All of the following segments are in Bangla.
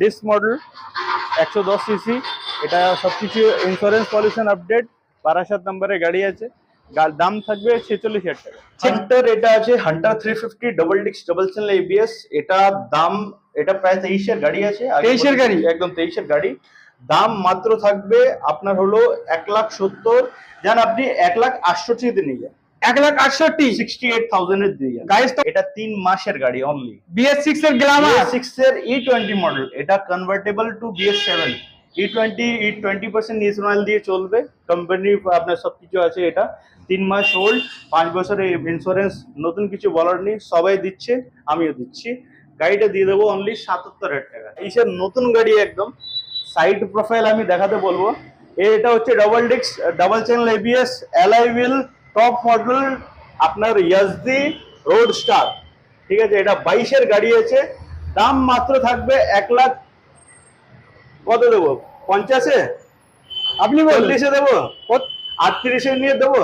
ডিস মডেল একশো দশ সিসি। এটা সব কিছু ইন্স্যুরেন্স পলিউশন আপডেট বারাসাত নম্বরের গাড়ি আছে। দাম থাকবে ছেচল্লিশ হাজার টাকা। হান্টার এটা আছে হান্টার থ্রি ফিফটি ডবল ডিক্স ডবল চ্যানেল এবিএস এটা দাম এটা প্রায় তেইশের গাড়ি আছে। 23 গাড়ি? একদম তেইশের গাড়ি। দাম মাত্র থাকবে আপনার হলো এক লাখ সত্তর। যান আপনি এক লাখ আটষট্টিতে নিয়ে যান এক লাখ আটষট্টি। সিক্সটি এইট থাউজেন্ডের দিয়ে যান গাইস তো এটা তিন মাসের গাড়ি অনলি বিএস সিক্স এর গ্লামার সিক্স এর ই টোয়েন্টি মডেল এটা convertible to BS seven E twenty E twenty percent Ismail দিয়ে চলবে। কোম্পানি আপনার সব কিছু আছে এটা। তিন মাস ওল্ড পাঁচ বছরের ইন্স্যুরেন্স নতুন কিছু বলার নেই সবাই দিচ্ছে আমিও দিচ্ছি। গাড়িটা দিয়ে দেবো অনলি সাতাত্তর হাজার টাকা। এইসব নতুন গাড়ি একদম সাইড প্রোফাইল আমি দেখাতে বলব। এটা হচ্ছে ডাবল ডিক্স double channel ABS alloy wheel top model আপনার ইয়াজদি রোড স্টার ঠিক আছে এটা বাইশের গাড়ি আছে। দাম মাত্র থাকবে এক লাখ কত দেবো? পঞ্চাশে? আপনি চল্লিশে দেবো? আটত্রিশে নিয়ে দেবো?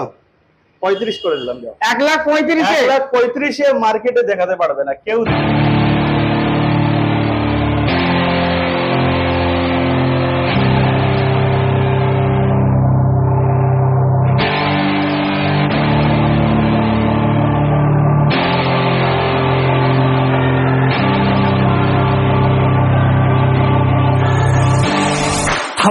পঁয়ত্রিশ করে দিলাম এক লাখ পঁয়ত্রিশে? এক লাখ পঁয়ত্রিশে মার্কেটে দেখাতে পারবে না কেউ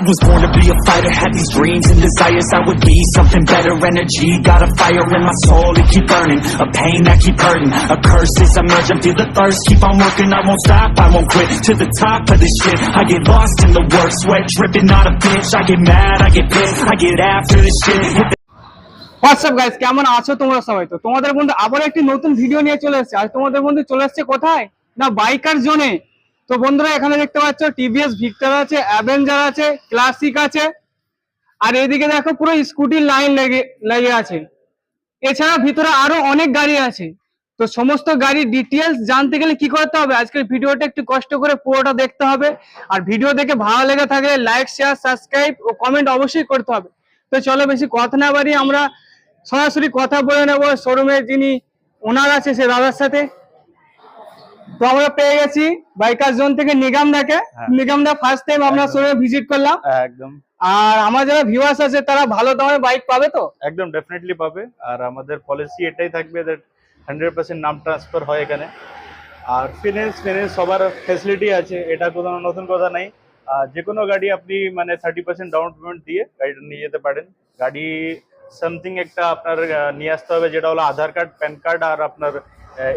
I was born to be a fighter, had these dreams and desires I would be something better, energy Got a fire in my soul to keep burning A pain that keep hurting, a curse is emerging Feel the thirst, keep on working, I won't stop, I won't quit To the top of this shit, I get lost in the work Sweat dripping, not a bitch, I get mad, I get pissed I get after this shit, what's up guys কেমন আছো তোমরা সবাই তো তোমাদের বন্ধু আবার একটি নতুন ভিডিও নিয়ে চলে এসেছে আর তোমাদের বন্ধু চলে এসেছে কোথায় না বাইকার জোনে তো বন্ধুরা, এখানে দেখতে পাচ্ছ টিভিএস ভিক্টর আছে, অ্যাভেঞ্জার আছে, ক্লাসিক আছে। আর এদিকে দেখো পুরো স্কুটির লাইন লেগে লেগে আছে। এছাড়া ভিতরে আরও অনেক গাড়ি আছে। তো সমস্ত গাড়ির ডিটেলস জানতে গেলে কি করতে হবে? আজকের ভিডিওটা একটু কষ্ট করে পুরোটা দেখতে হবে। আর ভিডিও দেখে ভালো লেগে থাকলে লাইক শেয়ার সাবস্ক্রাইব ও কমেন্ট অবশ্যই করতে হবে। তো চলো বেশি কথা না বাড়িয়ে আমরা সরাসরি কথা বলে নেব। শোরুমের যিনি ওনার আছে সে দাদার সাথে। তো আমরা পেয়ে গেছি বাইকার জোন থেকে নিগাম দাকে। হ্যাঁ। নিগাম দা ফার্স্ট টাইম একদম। শোরুমে ভিজিট করলাম। একদম। আর আমার যারা ভিউয়ার্স আছে তারা ভালো দামে বাইক পাবে তো? একদম ডেফিনেটলি পাবে। আর আমাদের পলিসি এটাই থাকবে দ্যাট হান্ড্রেড পার্সেন্ট নাম ট্রান্সফার হয় এখানে। আর ফিনান্স ফিনান্স সবার ফেসিলিটি আছে এটা কোনো নতুন কথা নাই। আর যে কোনো গাড়ি আপনি মানে থার্টি পার্সেন্ট ডাউন পেমেন্ট দিয়ে গাড়িটা নিয়ে যেতে পারেন। গাড়ি সামথিং একটা আপনার নিয়ে আসতে হবে যেটা হলো আধার কার্ড প্যান কার্ড আর আপনার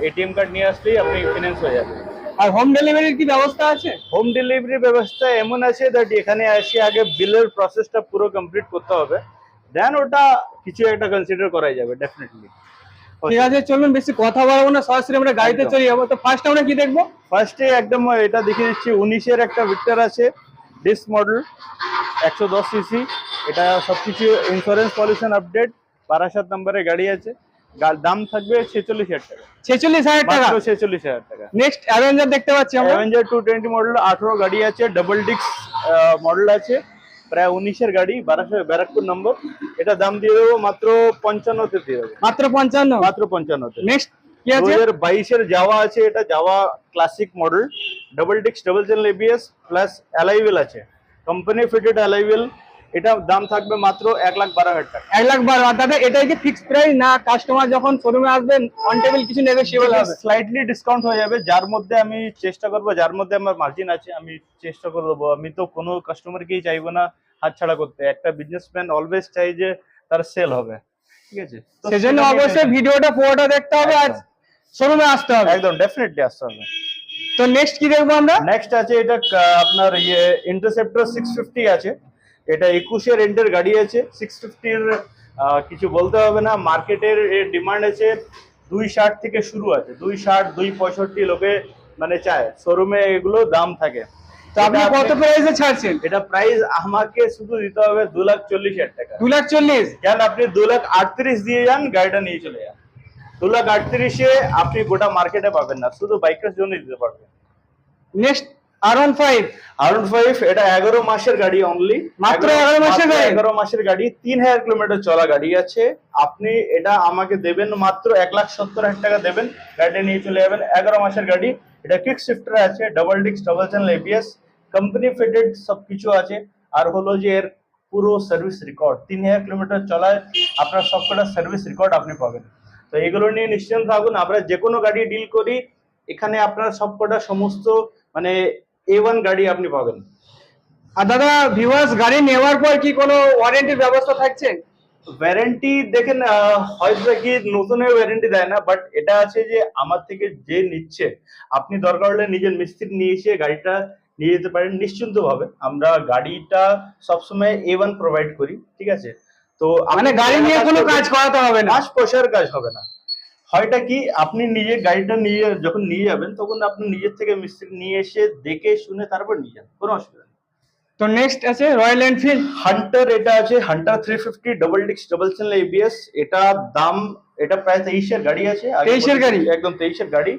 এটিএম কার্ড নিয়ে আসলেই আপনি ফিনান্স হয়ে যাবে আর হোম ডেলিভারির কি ব্যবস্থা আছে? হোম ডেলিভারি ব্যবস্থা এমন আছে দ্যাট এখানে এসে আগে বিলের প্রসেসটা পুরো কমপ্লিট করতে হবে। দেন ওটা কিছু একটা কনসিডার করাই যাবে ডেফিনেটলি ঠিক আছে চলুন বেশি কথা বলব না সরাসরি আমরা গাড়িতে চলে যাব। তো ফার্স্ট আমরা কি দেখব? ফার্স্টে একদম এটা দেখিয়ে দিচ্ছি উনিশের একটা ভিক্টর আছে ডিস মডেল একশো দশ সিসি এটা সব কিছু ইন্স্যুরেন্স পলিউশন আপডেট বারাসাত নম্বরের গাড়ি আছে। দাম থাকবে ছেচল্লিশ হাজার টাকা। ছেচল্লিশ হাজার টাকা? ছেচল্লিশ হাজার টাকা। নেক্সট অ্যাভেঞ্জার দেখতে পাচ্ছি অ্যাভেঞ্জার টু টোয়েন্টি মডেল আঠেরো গাড়ি আছে ডাবল ডিক্স মডেল আছে। প্রায় উনিশের গাড়ি বারাসাত ব্যারাকপুর নম্বর এটা দাম দিয়ে দেবো মাত্র পঞ্চান্নতে দিয়ে দেবো। মাত্র পঞ্চান্ন? মাত্র পঞ্চান্নতে। নেক্সট কি দু হাজার বাইশের যাওয়া আছে এটা যাওয়া ক্লাসিক মডেল ডাবল ডিক্স double channel ABS plus alloy wheel আছে। কোম্পানি ফিটেড অ্যালাইভেল এটা দাম থাকবে মাত্র এক লাখ বারো হাজার টাকা। এক লাখ বারো আর দাদা এটাই কি ফিক্সড প্রাইস না কাস্টমার যখন শোরুমে আসবেন অন টেবিল কিছু নেগোসিয়েবল হবে? স্লাইটলি ডিসকাউন্ট হয়ে যাবে। যার মধ্যে আমি চেষ্টা করব যার মধ্যে আমার মার্জিন আছে আমি চেষ্টা করে দেবো আমি তো কোনো কাস্টমারকেই চাইব না হাতছাড়া করতে। একটা বিজনেসম্যান অলওয়েজ চাই যে তার সেল হবে। ঠিক আছে? সেজন্য অবশ্যই ভিডিওটা পুরোটা দেখতে হবে আর। শোরুমে আসতে হবে। একদম ডেফিনেটলি আসতে হবে। তো নেক্সট কি দেখব আমরা? নেক্সট আছে এটা আপনার ইয়ে ইন্টারসেপ্টর সিক্স ফিফটি আছে। এটা একুশের রেন্টের গাড়ি আছে সিক্স ফিফটির কিছু বলতে হবে না মার্কেটের এর ডিমান্ড আছে দুই ষাট থেকে শুরু আছে দুই ষাট দুই পঁয়ষট্টি লোকে মানে চায় শোরুমে এগুলো দাম থাকে। তো আপনি কত প্রাইসে ছাড়ছেন? এটা প্রাইস আমাকে শুধু দিতে হবে দু লাখ চল্লিশ হাজার টাকা। দু লাখ চল্লিশ? আপনি দু লাখ আটত্রিশ দিয়ে যান গাড়িটা নিয়ে চলে যান। দু লাখ আটত্রিশে আপনি গোটা মার্কেটে পাবেন না শুধু বাইকের জন্য দিতে পারবেন। Next R one five R one five এটা এগারো মাসের গাড়ি অনলি মাত্র 11 মাসের গাড়ি? এগারো মাসের গাড়ি তিন হাজার কিলোমিটার চলা গাড়ি আছে। আপনি এটা আমাকে দেবেন মাত্র এক লাখ সত্তর হাজার টাকা দেবেন। গাড়িটা নিয়ে চলে যাবেন। এগারো মাসের গাড়ি। এটা কিক শিফটার আছে ডাবল ডিক্স double channel ABS company fitted সবকিছু আছে। আর হলো যে এর পুরো সার্ভিস রেকর্ড তিন হাজার কিলোমিটার চলায় আপনার সবকটা সার্ভিস রেকর্ড আপনি পাবেন। তো এগুলো নিয়ে নিশ্চিন্ত থাকুন। আমরা যে কোনো গাড়ি ডিল করি এখানে আপনার সবকটা সমস্ত মানে এ ওয়ান গাড়ি আপনি পাবেন। আর দাদা ভিউয়ার্স গাড়ি নেওয়ার পর কি কোনো ওয়ারেন্টির ব্যবস্থা থাকছে? ওয়ারেন্টি দেখেন হয়তো কি নতুনের ওয়ারেন্টি দেয় না বাট এটা আছে যে আমার থেকে যে নিচ্ছে আপনি দরকার হলে নিজের মিস্ত্রি নিয়ে এসে গাড়িটা নিয়ে যেতে পারেন নিশ্চিন্ত ভাবে আমরা গাড়িটা সবসময় এ ওয়ান প্রোভাইড করি ঠিক আছে? তো মানে গাড়ি নিয়ে কোনো কাজ করাতে হবে না। মাস পয়সার কাজ হবে না। হয়টা কি আপনি নিজে গাড়িটা নিয়ে যখন নিয়ে যাবেন তখন আপনি নিজের থেকে মিস্ত্রি নিয়ে এসে দেখে শুনে তারপর নিয়ে যান কোনো অসুবিধা নেই। তো নেক্সট আছে রয়্যাল এনফিল্ড হান্টার এটা আছে হান্টার থ্রি ফিফটি ডবল ডিক্স ডবল চ্যানেল এবিএস এটা দাম এটা প্রায় তেইশের গাড়ি আছে আগে 23 এর গাড়ি? একদম তেইশের গাড়ি।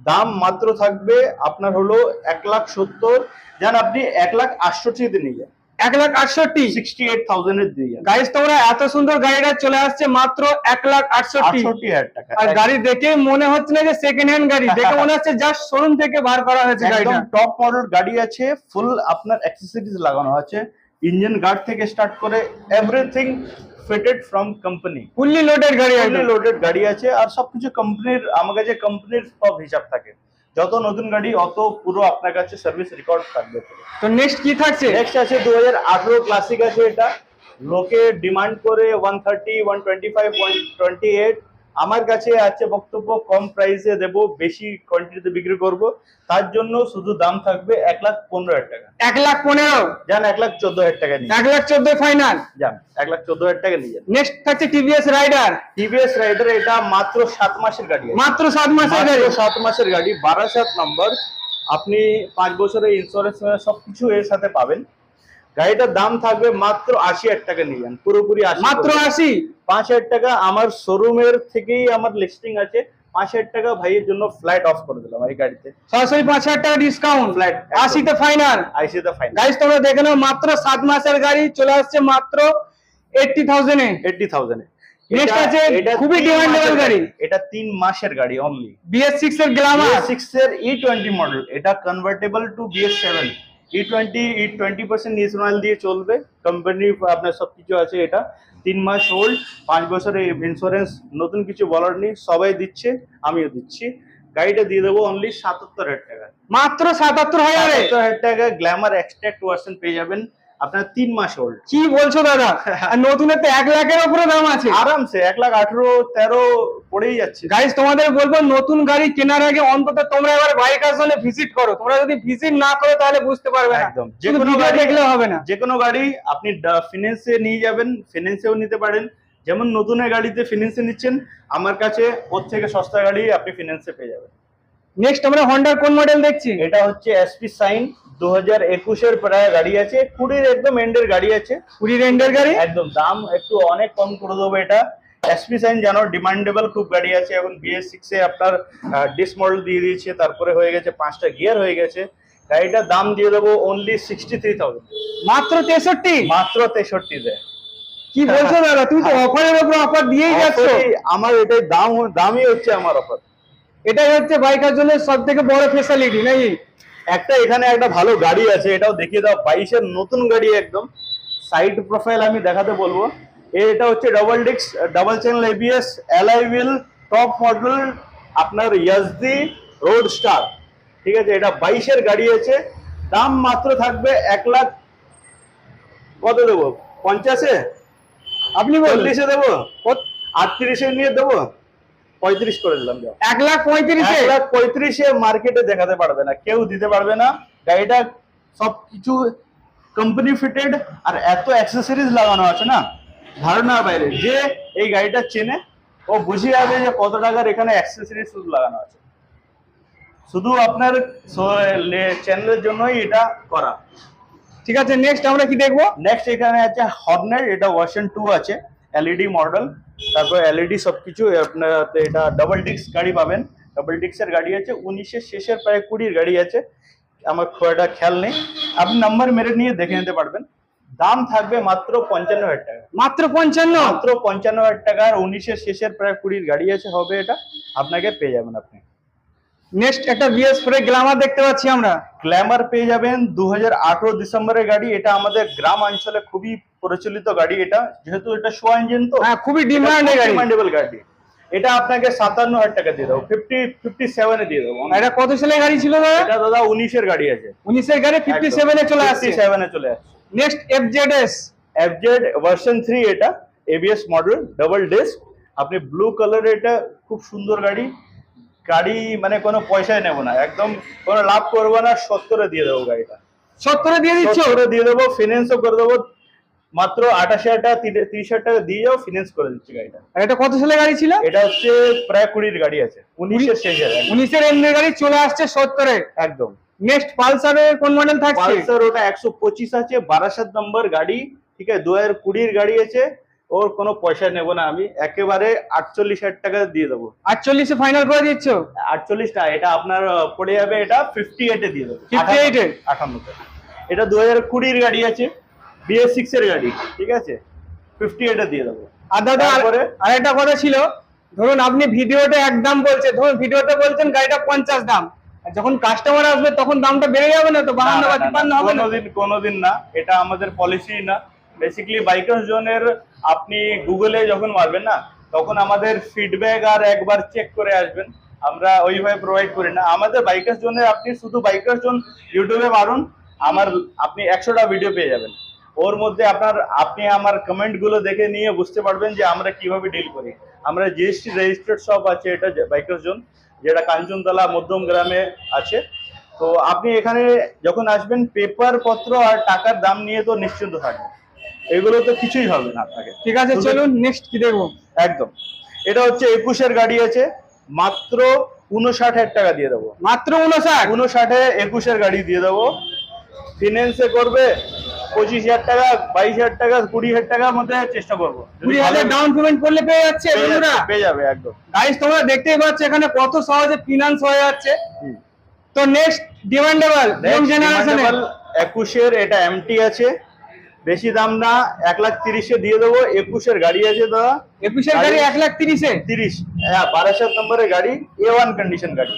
দাম মাত্র থাকবে আপনার হলো এক লাখ সত্তর যান আপনি এক লাখ আটষট্টিতে নিয়ে যান। এক লাখ আটষট্টি। সিক্সটি এইট থাউজেন্ডের দিয়ে যান তোমরা এত সুন্দর গাড়িটা চলে আসছে মাত্র এক লাখ আটষট্টি। আটষট্টি হাজার টাকা। আর গাড়ি দেখে মনে হচ্ছে না যে সেকেন্ড হ্যান্ড গাড়ি। দেখে মনে হচ্ছে জাস্ট শোরুম থেকে বার করা হয়েছে গাড়িটা। টপ মডেল গাড়ি আছে ফুল আপনার অ্যাক্সেসরিজ লাগানো আছে। ইঞ্জিন গার্ড থেকে স্টার্ট করে everything fitted from company fully loaded গাড়ি লোডেড গাড়ি আছে। আর সবকিছু কোম্পানির আমার কাছে কোম্পানির সব হিসাব থাকে। যত নতুন গাড়ি অত পুরো আপনার কাছে সার্ভিস রেকর্ড থাকবে। তো নেক্সট কি থাকছে? নেক্সট আছে দু হাজার আঠেরো ক্লাসিক আছে এটা। লোকে ডিমান্ড করে one thirty one twenty five one twenty eight আমার কাছে আছে বক্তব্য কম প্রাইসে দেব বেশি কোয়ান্টিটিতে বিক্রি করব। তার জন্য শুধু দাম থাকবে এক লাখ পনেরো হাজার টাকা। এক লাখ পনেরো? যান এক লাখ চোদ্দ হাজার টাকা নিয়ে এক লাখ চোদ্দ ফাইনাল যান এক লাখ চোদ্দ হাজার টাকা নিয়ে যান। নেক্সট থাকছে টিভিএস রাইডার টিভিএস রাইডার এটা মাত্র সাত মাসের গাড়ি মাত্র সাত মাসের গাড়ি? সাত মাসের গাড়ি বারাসাত নম্বর আপনি পাঁচ বছরের ইন্স্যুরেন্স সবকিছু এর সাথে পাবেন। গাড়িটার দাম থাকবে মাত্র আশি হাজার টাকা নিয়ে যান পুরোপুরি মাত্র আশি? পাঁচ হাজার টাকা আমার শোরুমের থেকেই আমার লিস্টিং আছে পাঁচ হাজার টাকা ভাইয়ের জন্য ফ্লাইট অফ করে দিলাম এই গাড়িতে। সরাসরি পাঁচ হাজার টাকা ডিসকাউন্ট Flat, আশিতে ফাইনাল আইসিতে ফাইন গাইস তোমরা দেখে নাও মাত্র সাত মাসের গাড়ি চলে আসছে মাত্র এইটটি থাউজেন্ডে এইটটি থাউজেন্ড Next আছে খুবই গাড়ি। এটা তিন মাসের গাড়ি অনলি বিএস সিক্স এর গ্লামার সিক্স এর ই টোয়েন্টি মডেল এটা convertible to BS seven E twenty E twenty percent ethanol দিয়ে চলবে। কোম্পানি আপনার সব কিছু আছে এটা। তিন মাস ওল্ড পাঁচ বছরের ইন্স্যুরেন্স নতুন কিছু বলার নেই। সবাই দিচ্ছে আমিও দিচ্ছি। গাড়িটা দিয়ে দেবো অনলি সাতাত্তর হাজার টাকা। মাত্র সাতাত্তর হাজারে? টাকা গ্ল্যামার এক্সট্রাক্ট ভার্সন পেয়ে যাবেন। আপনার তিন মাস ওল্ড কি বলছো দাদা? নতুনের তো এক লাখের উপরে দাম আছে। আরামসে এক লাখ আঠেরো তেরো পড়েই যাচ্ছে। গাইস তোমাদের বলব নতুন গাড়ি কেনার আগে অন্তত তোমরা এবার বাইক আসলে ভিজিট করো। তোমরা যদি ভিজিট না করো তাহলে বুঝতে পারবে না। একদম। যে কোনো গাড়ি দেখলে হবে না। যে কোনো গাড়ি আপনি ফিনান্সে নিয়ে যাবেন ফিনান্সেও নিতে পারেন। যেমন নতুনের গাড়িতে ফিনান্সে নিচ্ছেন আমার কাছে ওর থেকে সস্তা গাড়ি আপনি ফিনান্সে পেয়ে যাবেন। নেক্সট আমরা হন্ডার কোন মডেল দেখছি? এটা হচ্ছে এসপি সাইন দু হাজার একুশের প্রায় গাড়ি আছে কুড়ির একদম এন্ডের গাড়ি আছে। কুড়ি রেন্ডের গাড়ি? একদম দাম একটু অনেক কম করে দেবো এটা। এসপি সাইন জানো ডিমান্ডেবল খুব গাড়ি আছে এখন বিএস সিক্স এ আপনার ডিস মডেল দিয়ে দিয়েছে তারপরে হয়ে গেছে পাঁচটা গিয়ার হয়ে গেছে। গাড়িটার দাম দিয়ে দেবো অনলি সিক্সটি থ্রি থাউজেন্ড মাত্র তেষট্টি? মাত্র তেষট্টিতে কি বলছো দাদা তুমি তো অফারের উপর অফার দিয়েই যাচ্ছ। আমার এটাই দাম দামই হচ্ছে আমার অফার এটাই হচ্ছে বাইকার জন্য সব থেকে বড় ফেসিলিটি নাকি? একটা এখানে একটা ভালো গাড়ি আছে এটাও দেখিয়ে দাও বাইশের নতুন গাড়ি একদম। সাইড প্রোফাইল আমি দেখাতে বলব। এটা হচ্ছে ডাবল ডিক্স double channel ABS alloy wheel top model আপনার ইয়াজদি রোড স্টার ঠিক আছে এটা বাইশের গাড়ি আছে। দাম মাত্র থাকবে এক লাখ কত দেবো? পঞ্চাশে? আপনি চল্লিশে দেবো? আটত্রিশে নিয়ে দেবো? পঁয়ত্রিশ করে দিলাম এক লাখ পঁয়ত্রিশে? এক লাখ পঁয়ত্রিশে মার্কেটে দেখাতে পারবে না কেউ দিতে পারবে না। গাড়িটা সব কিছু কোম্পানি ফিটেড আর এত অ্যাক্সেসরিজ লাগানো আছে না ধারণার বাইরে। যে এই গাড়িটা চেনে ও বুঝে যাবে যে কত টাকার এখানে অ্যাক্সেসরিজ শুধু লাগানো আছে। শুধু আপনার চ্যানেলের জন্যই এটা করা। ঠিক আছে নেক্সট আমরা কি দেখব? নেক্সট এখানে আছে হর্নের এটা ওয়াশন টু আছে এলইডি মডেল তারপর এলইডি সবকিছু আপনার এটা ডাবল ডিস্ক গাড়ি পাবেন। ডাবল ডিস্কের গাড়ি আছে উনিশের শেষের প্রায় কুড়ির গাড়ি আছে। আমার খুব একটা খেয়াল নেই। আপনি নাম্বার মেরে নিয়ে দেখে নিতে পারবেন। দাম থাকবে মাত্র পঞ্চান্ন হাজার টাকা। মাত্র পঞ্চান্ন? মাত্র পঞ্চান্ন হাজার টাকা আর উনিশের শেষের প্রায় কুড়ির গাড়ি আছে হবে এটা। আপনাকে পেয়ে যাবেন আপনি। নেক্সট একটা বিএস ফোর গ্ল্যামার দেখতে পাচ্ছি আমরা। গ্ল্যামার পেয়ে যাবেন দু হাজার ডিসেম্বরের গাড়ি। এটা আমাদের গ্রাম অঞ্চলে খুবই প্রচলিত গাড়ি এটা। যেহেতু এটা শো ইঞ্জিন তো হ্যাঁ খুবই ডিমান্ডেবল গাড়ি। এটা আপনাকে সাতান্ন হাজার টাকা দিয়ে দেবো। ফিফটি ফিফটি সেভেনে দিয়ে দেবো। এটা কত সালের গাড়ি ছিল দাদা? এটা দাদা উনিশের গাড়ি আছে। উনিশের গাড়ি ফিফটি সেভেনে চলে আসছে। সেভেনে চলে আসছে। Next F Z S FZ version three এটা এবিএস মডেল ডাবল ডিস্ক আপনি ব্লু কালার এটা খুব সুন্দর গাড়ি। গাড়ি মানে কোনো পয়সায় নেব না। একদম কোনো লাভ করব না সত্তরে দিয়ে দেবো গাড়িটা। সত্তরে দিয়ে দিচ্ছ? সত্তরে দিয়ে দেবো ফিনান্সও করে দেবো। মাত্র আঠাশ হাজার টাকা তিরিশ হাজার টাকা দিয়ে যাও ফিনান্স করে দিচ্ছি গাড়িটা। এটা কত সালের গাড়ি ছিল? এটা হচ্ছে প্রায় কুড়ির গাড়ি আছে উনিশের শেষে উনিশের এমনি গাড়ি চলে আসছে সত্তরে। একদম। নেক্সট পালসারের কোন মডেল থাকছে? পালসার ওটা একশো পঁচিশ আছে বারাসাত নম্বর গাড়ি ঠিক আছে? দু হাজার কুড়ির গাড়ি আছে ওর কোনো পয়সা নেব না আমি একেবারে আটচল্লিশ হাজার টাকা দিয়ে দেবো। আটচল্লিশে ফাইনাল করে দিচ্ছ? আটচল্লিশ না এটা আপনার পড়ে যাবে এটা ফিফটি এইটে দিয়ে দেবো। 58 এ? আটান্নতে এটা দু হাজার কুড়ির গাড়ি আছে বিএস সিক্স এর গাড়ি ঠিক আছে? ফিফটি এইটে দিয়ে দেবো। আর দাদা আর-? আরেকটা কথা ছিল ধরুন আপনি ভিডিওতে এক দাম বলছে ধরুন ভিডিওতে বলছেন গাড়িটা পঞ্চাশ দাম যখন কাস্টমার আসবে তখন দামটা বেড়ে যাবে না তো? বাহান্ন বা তিপ্পান্ন হবে কোনোদিন কোনোদিন না এটা আমাদের পলিসি না। বেসিক্যালি বাইকার জোনের আপনি গুগলে যখন মারবেন না, তখন আমাদের ফিডব্যাক আর একবার চেক করে আসবেন। আমরা ওইভাবে প্রোভাইড করি না। আমাদের বাইকার্স জোনে আপনি শুধু বাইকার্স জোন ইউটিউবে মারুন, আমার আপনি একশোটা ভিডিও পেয়ে যাবেন। ওর মধ্যে আপনার, আপনি আমার কমেন্টগুলো দেখে নিয়ে বুঝতে পারবেন যে আমরা কীভাবে ডিল করি। আমরা জিএসটি রেজিস্টার্ড শপ আছে, এটা বাইকার্স জোন যেটা কাঞ্চনতলা মধ্যম গ্রামে আছে। তো আপনি এখানে যখন আসবেন পেপার পত্র আর টাকার দাম নিয়ে তো নিশ্চিন্ত থাকবেন। এগুলো তো কিছুই হবে না আপনাকে। ঠিক আছে চলুন নেক্সট কি দেখব? একদম। এটা হচ্ছে একুশের গাড়ি আছে মাত্র উনষাট হাজার টাকা দিয়ে দেবো। মাত্র উনষাট? উনষাটে একুশের গাড়ি দিয়ে দেবো। ফিনান্সে করবে পঁচিশ হাজার টাকা বাইশ হাজার টাকা কুড়ি হাজার টাকার মধ্যে চেষ্টা করব। কুড়ি হাজার ডাউন পেমেন্ট করলে পেয়ে যাচ্ছে পেয়ে বন্ধুরা। যাবে, পেয়ে যাবে একদম। গাইস তোমরা দেখতেই পাচ্ছ এখানে কত সহজে ফিনান্স হয়ে যাচ্ছে। তো নেক্সট ডিমান্ডেবল জেনারেশনে একুশের এটা এমটি আছে। বেশি দাম না এক লাখ তিরিশে দিয়ে দেবো একুশের গাড়ি আছে দাদা একুশের গাড়ি এক লাখ তিরিশে? তিরিশ হ্যাঁ বারাসাত নম্বরের গাড়ি এ ওয়ান কন্ডিশন গাড়ি।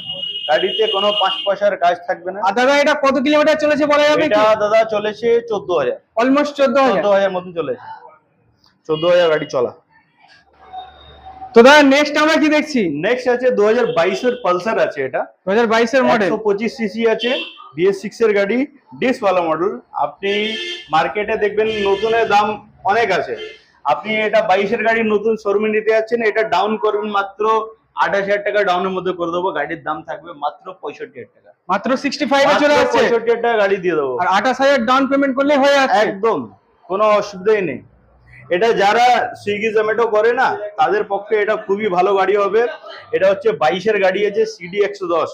গাড়িতে কোনো পাঁচ পয়সার কাজ থাকবে না। আর দাদা এটা কত কিলোমিটার চলেছে বলা যাবে এটা দাদা চলেছে চোদ্দ হাজার। অলমোস্ট চোদ্দ হাজার। চোদ্দ হাজার মতন চলেছে। চোদ্দ হাজার গাড়ি চলা। তো দাদা নেক্সট আমরা কি দেখছি? নেক্সট আছে দু হাজার বাইশের পালসার আছে এটা। দু হাজার বাইশের মডেল পঁচিশ সিসি আছে বিএস সিক্স এর গাড়ি ডিস ওয়ালা মডেল আপনি মার্কেটে দেখবেন নতুনের দাম অনেক আছে। আপনি এটা বাইশের গাড়ি নতুন শোরুমে নিতে যাচ্ছেন এটা ডাউন করবেন মাত্র আঠাশ হাজার টাকা ডাউনের মধ্যে করে দেবো। গাড়ির দাম থাকবে মাত্র পঁয়ষট্টি হাজার টাকা। মাত্র সিক্সটি ফাইভে চলে আসছে। পঁয়ষট্টি হাজার টাকা গাড়ি দিয়ে দেবো। আর আঠাশ হাজার ডাউন পেমেন্ট করলে হয়ে যাচ্ছে। একদম কোনো অসুবিধাই নেই। এটা যারা সুইগি জোম্যাটো করে না তাদের পক্ষে এটা খুবই ভালো গাড়ি হবে। এটা হচ্ছে বাইশের গাড়ি আছে সিডি একশো দশ।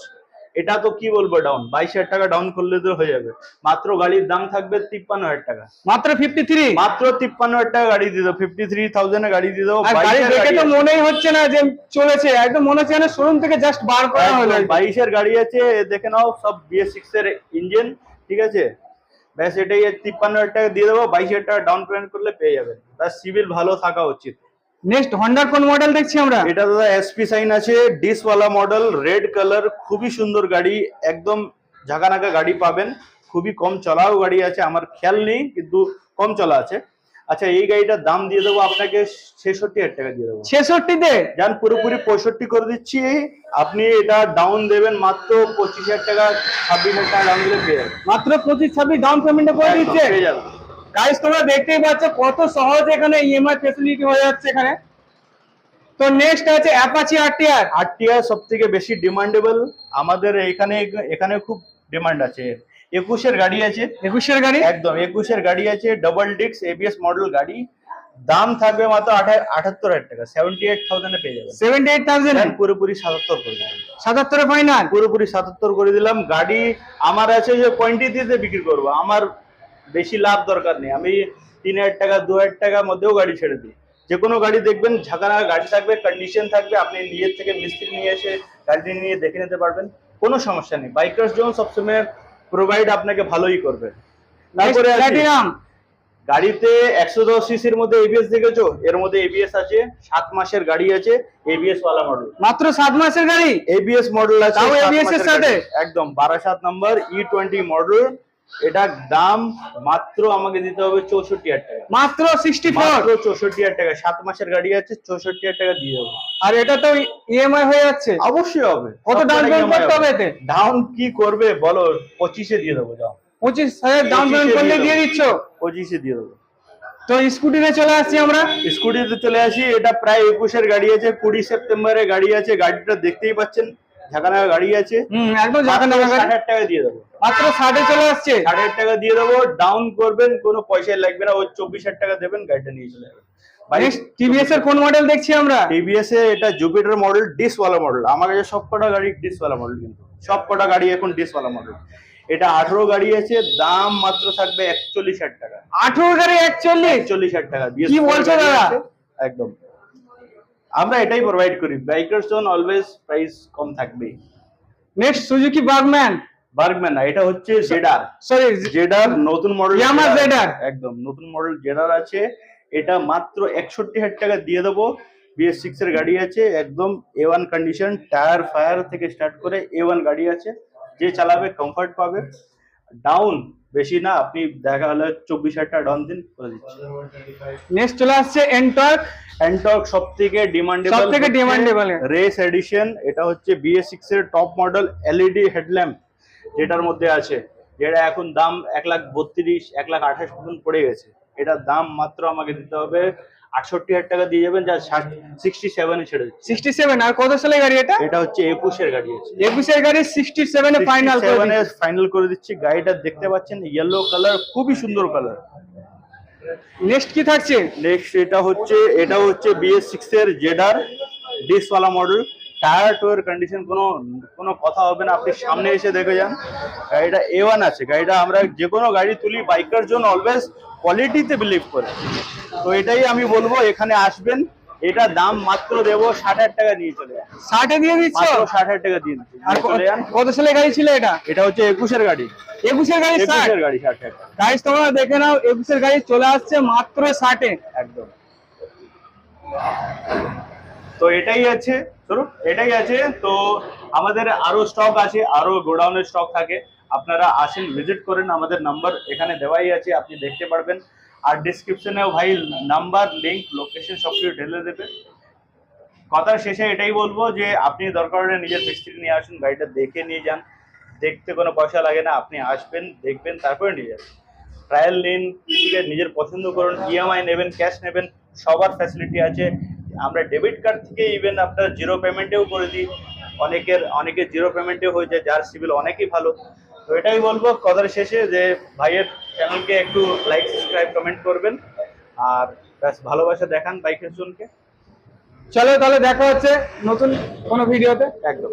এটা তো কি বলব ডাউন বাইশ হাজার টাকা ডাউন করলে তো হয়ে যাবে। মাত্র গাড়ির দাম থাকবে তিপ্পান্ন হাজার টাকা। মাত্র ফিফটি থ্রি মাত্র তিপ্পান্ন হাজার টাকা গাড়ি দিয়ে দেবো ফিফটি থ্রি থাউজেন্ডে গাড়ি দিয়ে দেবো আর গাড়ি 22 এর দেখে তো মনেই হচ্ছে না যে চলেছে। একদম মনে হচ্ছে না শোরুম থেকে জাস্ট বার করা হলো। বাইশের গাড়ি আছে। দেখে নাও সব বিএস সিক্স এর ইঞ্জিন ঠিক আছে? ব্যাস এটাই তিপ্পান্ন হাজার টাকা দিয়ে দেবো। বাইশ হাজার টাকা ডাউন পেমেন্ট করলে পেয়ে যাবেন। ব্যাস সিভিল ভালো থাকা উচিত। নেক্সট হন্ডার কোন মডেল দেখছি আমরা? এটা দাদা এসপি সাইন আছে ডিসওয়ালা মডেল রেড কালার খুবই সুন্দর গাড়ি একদম ঝাঁকানাকা গাড়ি পাবেন। খুবই কম চলাও গাড়ি আছে আমার খেয়াল নেই কিন্তু কম চলা আছে। আচ্ছা এই গাড়িটার দাম দিয়ে দেবো আপনাকে ছেষট্টি হাজার টাকা দিয়ে দেবো। ছেষট্টিতে? যান পুরোপুরি পঁয়ষট্টি করে দিচ্ছি। আপনি এটা ডাউন দেবেন মাত্র পঁচিশ হাজার টাকা ছাব্বিশ হাজার টাকা ডাউন দিলে পেয়ে যাবেন। মাত্র পঁচিশ ছাব্বিশ ডাউন পেমেন্ট করে দিচ্ছে? পেয়ে যাবেন। গাইস তোমরা দেখতেই পাচ্ছ কত সহজ এখানে ইএমআই ফেসিলিটি হয়ে যাচ্ছে এখানে। তো নেক্সট আছে অ্যাপাচি আরটিআর আরটিআর সব থেকে বেশি ডিমান্ডেবল আমাদের এখানে এখানে খুব ডিমান্ড আছে। একুশের গাড়ি আছে। একুশের গাড়ি? একদম একুশের গাড়ি আছে ডাবল ডিক্স এবিএস মডেল গাড়ি। দাম থাকবে মাত্র আঠা- আটাত্তর হাজার টাকা সেভেন্টি এইট থাউজেন্ডে পেয়ে যাবেন সেভেন্টি এইট থাউজেন্ড পুরোপুরি সাতাত্তর করে দিলাম। সাতাত্তরে ফাইনাল পুরোপুরি সাতাত্তর করে দিলাম। গাড়ি আমার আছে যে কোয়ান্টিটিতে বিক্রি করব। আমার বেশি লাভ দরকার নেই। আমি তিন হাজার টাকা দু হাজার টাকার মধ্যেও গাড়ি ছেড়ে দিই। যে কোনো গাড়ি দেখবেন ঝাঁকানা গাড়ি থাকবে কন্ডিশন থাকবে আপনি নিজের থেকে মিস্ত্রি নিয়ে এসে গাড়িটি নিয়ে দেখে নিতে পারবেন। কোনো সমস্যা নেই। বাইকার্স জোন সবসময় প্রোভাইড আপনাকে ভালোই করবে। তারপরে গাড়িতে একশো দশ সিসির মধ্যে এবিএস দেখেছ? এর মধ্যে এবিএস আছে সাত মাসের গাড়ি আছে এবিএস ওয়ালা মডেল মাত্র সাত মাসের গাড়ি? এবিএস মডেল আছে তাও সাত ABS এর মাসের সাথে? একদম Barasat number E twenty model এটার দাম মাত্র আমাকে দিতে হবে চৌষট্টি হাজার টাকা। মাত্র সিক্সটি ফোর চৌষট্টি হাজার টাকা। সাত মাসের গাড়ি আছে চৌষট্টি হাজার টাকা দিয়ে দেবো আর এটা তো ইএমআই হয়ে যাচ্ছে? অবশ্যই হবে। কত down payment করতে হবে এতে? ডাউন কি করবে বলো? পঁচিশে দিয়ে দেবো যাও। পঁচিশ হাজার ডাউন পেমেন্ট করলে দিয়ে দিয়ে দিচ্ছ? পঁচিশে দিয়ে দেবো। তো স্কুটিতে চলে আসছি আমরা। স্কুটিতে চলে আসি। এটা প্রায় একুশের গাড়ি আছে কুড়ি সেপ্টেম্বরে গাড়ি আছে। গাড়িটা দেখতেই পাচ্ছেন। ঝাঁকানাকা গাড়ি আছে। একদম মাত্র নামা ষাট হাজার টাকা দিয়ে দেবো। মাত্র ষাটে চলে আসছে? ষাট হাজার টাকা দিয়ে দেবো ডাউন করবেন কোনো লাগবে না। ওই চব্বিশ হাজার টাকা দেবেন গাড়িটা নিয়ে চলে যাবেন। টিভিএস এর কোন মডেল দেখছি আমরা? টিভিএস এ এটা জুপিটার মডেল মডেল আমার কাছে সব কটা গাড়ি মডেল কিন্তু। সব কটা গাড়ি এখন মডেল এটা আঠারো গাড়ি আছে দাম মাত্র থাকবে একচল্লিশ হাজার টাকা। আঠেরো গাড়ি একচল্লিশ? একচল্লিশ হাজার টাকা। BS4 কি বলছো দাদা? একদম। আমরা এটাই প্রোভাইড করি। বাইকার জোন অলওয়েজ প্রাইস কম থাকবেই। নেক্সট সুজুকি বার্গম্যান বার্গম্যান না এটা হচ্ছে জেডার সরি জেডার নতুন মডেল Yamaha Zedaar। একদম নতুন মডেল জেডার আছে। এটা মাত্র একষট্টি হাজার টাকা দিয়ে দেবো। বিএস সিক্স এর গাড়ি আছে একদম এ ওয়ান কন্ডিশন টায়ার ফায়ার থেকে স্টার্ট করে এ ওয়ান গাড়ি আছে। যে চালাবে কমফর্ট পাবে। ডাউন বেশি না আপনি দেখা হলে চব্বিশ হাজার ডাউন দিন করে দিচ্ছি। নেক্সট চলে আসছে এন্টর্ক অ্যান্টক সব থেকে ডিমান্ডেবল সব থেকে ডিমান্ডেবল রেস এডিশন এটা হচ্ছে বিএস সিক্স এর টপ মডেল এলইডি হেডল্যাম্প যেটার মধ্যে আছে যেটা এখন দাম এক লাখ বত্রিশ এক লাখ আঠাশ পর্যন্ত পড়ে গেছে। এটার দাম মাত্র আমাকে দিতে হবে আটষট্টি হাজার টাকা দিয়ে যাবেন যা সিক্সটি সেভেনে ছেড়ে দিচ্ছে। সিক্সটি সেভেন আর কত সালে গাড়ি এটা? এটা হচ্ছে একুশের গাড়ি আছে। একুশের গাড়ি সিক্সটি সেভেনে ফাইনাল ফাইনাল করে দিচ্ছি। গাড়িটা দেখতে পাচ্ছেন ইয়েলো কালার খুবই সুন্দর কালার নেক্সট কি থাকছে? নেক্সট এটা হচ্ছে এটা হচ্ছে বিএস সিক্স এর জেডার ডিসওয়ালা মডেল টায়ার টোয়ের কন্ডিশন কোনো কোনো কথা হবে না। আপনি সামনে এসে দেখে যান। গাড়িটা এ ওয়ান আছে। গাড়িটা আমরা যে কোনো গাড়ি তুলি বাইকার জন্য অলওয়েজ কোয়ালিটিতে বিলিভ করে। তো এটাই আমি বলব এখানে আসবেন এটা দাম মাত্র দেবো ষাট হাজার টাকা নিয়ে চলে যান। ষাটে দিয়ে দিচ্ছ? ষাট হাজার টাকা দিয়ে আর কত সালে গাড়ি ছিল এটা? এটা হচ্ছে একুশের গাড়ি। একুশের গাড়ি একুশের গাড়ি ষাট হাজার টাকা। গাড়ি তোমরা দেখে নাও একুশের গাড়ি চলে আসছে মাত্র ষাটে একদম। তো এটাই আছে এটাই আছে। তো আমাদের আরও স্টক আছে আরও গোডাউনের স্টক থাকে। আপনারা আসেন ভিজিট করেন, আমাদের নাম্বার এখানে দেওয়াই আছে, আপনি দেখতে পারবেন। আর ডিসক্রিপশনেও ভাই নাম্বার লিঙ্ক লোকেশন সব কিছু ঢেলে দেবে। কথার শেষে এটাই বলব যে, আপনি দরকার হলে নিজের মিস্ত্রি নিয়ে আসুন, গাড়িটা দেখে নিয়ে যান। দেখতে কোনো পয়সা লাগে না, আপনি আসবেন, দেখবেন, তারপরে নিয়ে যাবেন ট্রায়াল নিন নিজের পছন্দ করুন ইএমআই নেবেন ক্যাশ নেবেন, সবার ফ্যাসিলিটি আছে। আমরা ডেবিট কার্ড থেকে ইভেন আপনার জিরো পেমেন্টেও করে দিই। অনেকের অনেকের জিরো পেমেন্টেও হয়ে যায়, যার সিভিল অনেকই ভালো। তো এটাই বলব কথার শেষে যে ভাইয়ের চ্যানেলকে একটু লাইক সাবস্ক্রাইব কমেন্ট করবেন। আর ব্যাস ভালোবাসা দেখান বাইকের জনকে। চলো তাহলে দেখা হচ্ছে নতুন কোনো ভিডিওতে। একদম।